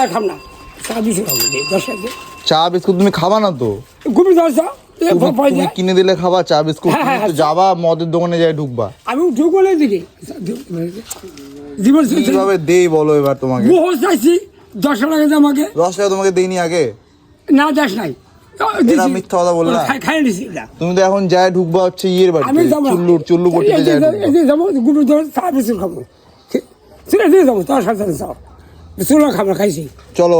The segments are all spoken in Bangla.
আর খাম না। চা বিস্কুট খাব দশ টাকা চা বিস্কুট তুমি খাবা না তো? গুপি দশ তুমি- কিনে দিলে খাবা চা বিস্কুট হ্যাঁ, হ্যাঁ, তো যাবা মদের দোকানে যাই ঢুকবা। আমি ঢুক বলে দিকে জীবন কীভাবে দেই বলো এবার তোমাকে? বহু চাইছি দশ টাকা আমাকে। দশ টাকা তোমাকে দেইনি আগে? না দাস নাই। মিথ্যা কথা না। খাই তুমি তো এখন যাই ঢুকবা হচ্ছে ইয়ের যাব। চুল্লু চুল্লু করতে যে- ঢুকবা। যে যাব চা বিস্কুট খাব। সেটা দিয়ে যাব সাথে চাও চুলো খাব খাইছি। চলো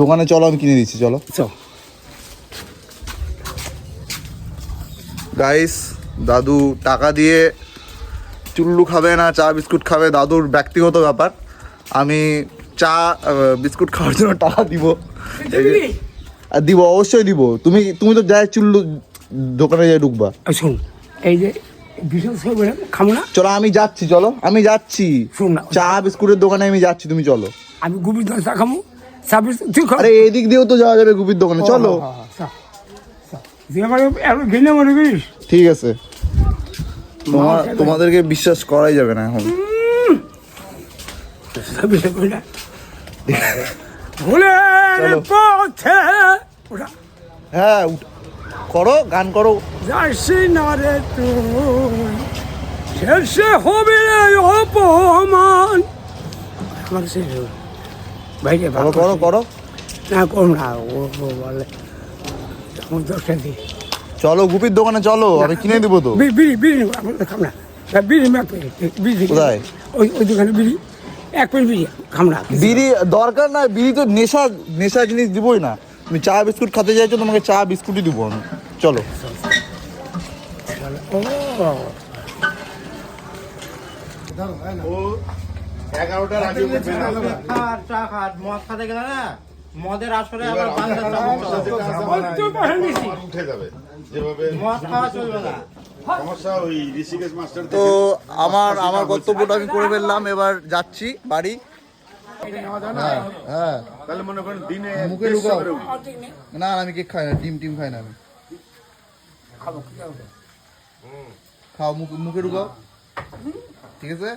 দোকানে চলো আমি কিনে দিচ্ছি চলো। গাইস দাদু টাকা দিয়ে চুল্লু খাবে না চা বিস্কুট খাবে দাদুর ব্যক্তিগত ব্যাপার। আমি চা বিস্কুট খাওয়ার জন্য টাকা দিব। আর দিব অবশ্যই দিব। তুমি তুমি তো যাই চুল্লু দোকানে যাই ঢুকবা। শোন এই যে বিশেষ খাব না? চলো আমি যাচ্ছি চলো আমি যাচ্ছি। চা বিস্কুটের দোকানে আমি যাচ্ছি তুমি চলো। আমি গুপি ধরে চা চা বিস্কুট তুই আরে এদিক দিয়েও তো যাওয়া যাবে গুপির দোকানে চলো। তুই আমার এত গেলে মনে ঠিক আছে। তোমার তোমাদেরকে বিশ্বাস করাই যাবে না এখন। চলো। হ্যাঁ উঠ- করো গান করো। যাসি না রে তুই। শেষে হবে অপমান। আমার সে বাইরে করো করো। করো। না করো না ও ও বলে আমার দশটা দিই চলো গুপির দোকানে চলো আমি কিনে দিব তো। বিড়ি বিড়ি বিড়ি নেব আমার খাম না। বিড়ি বিড়ি কোথায়? ওই ওই দোকানে বিড়ি এক প্লেট বিড়ি খাম না। বিড়ি দরকার না বিড়ি তো নেশা নেশা জিনিস দিবই না। তুমি চা বিস্কুট খেতে চাইছো তোমাকে চা বিস্কুটই দিব আমি। চলো। ও খাট, চা খাট, মদ খাতে গেলে না মদের আসরে আবার বাংলার তুই উঠে যাবে। যেভাবে মদ খাওয়া চলবে না। সমস্যা ওই ঋষিকেশ মাস্টার তো আমার আমার কর্তব্যটা আমি করে ফেললাম এবার যাচ্ছি বাড়ি। হ্যাঁ তাহলে মনে করেন দিনে মুখে না না, আমি কেক খাই না ডিম টিম খাই না আমি। খাও মুখে মুখে ঢুকাও। ঠিক আছে?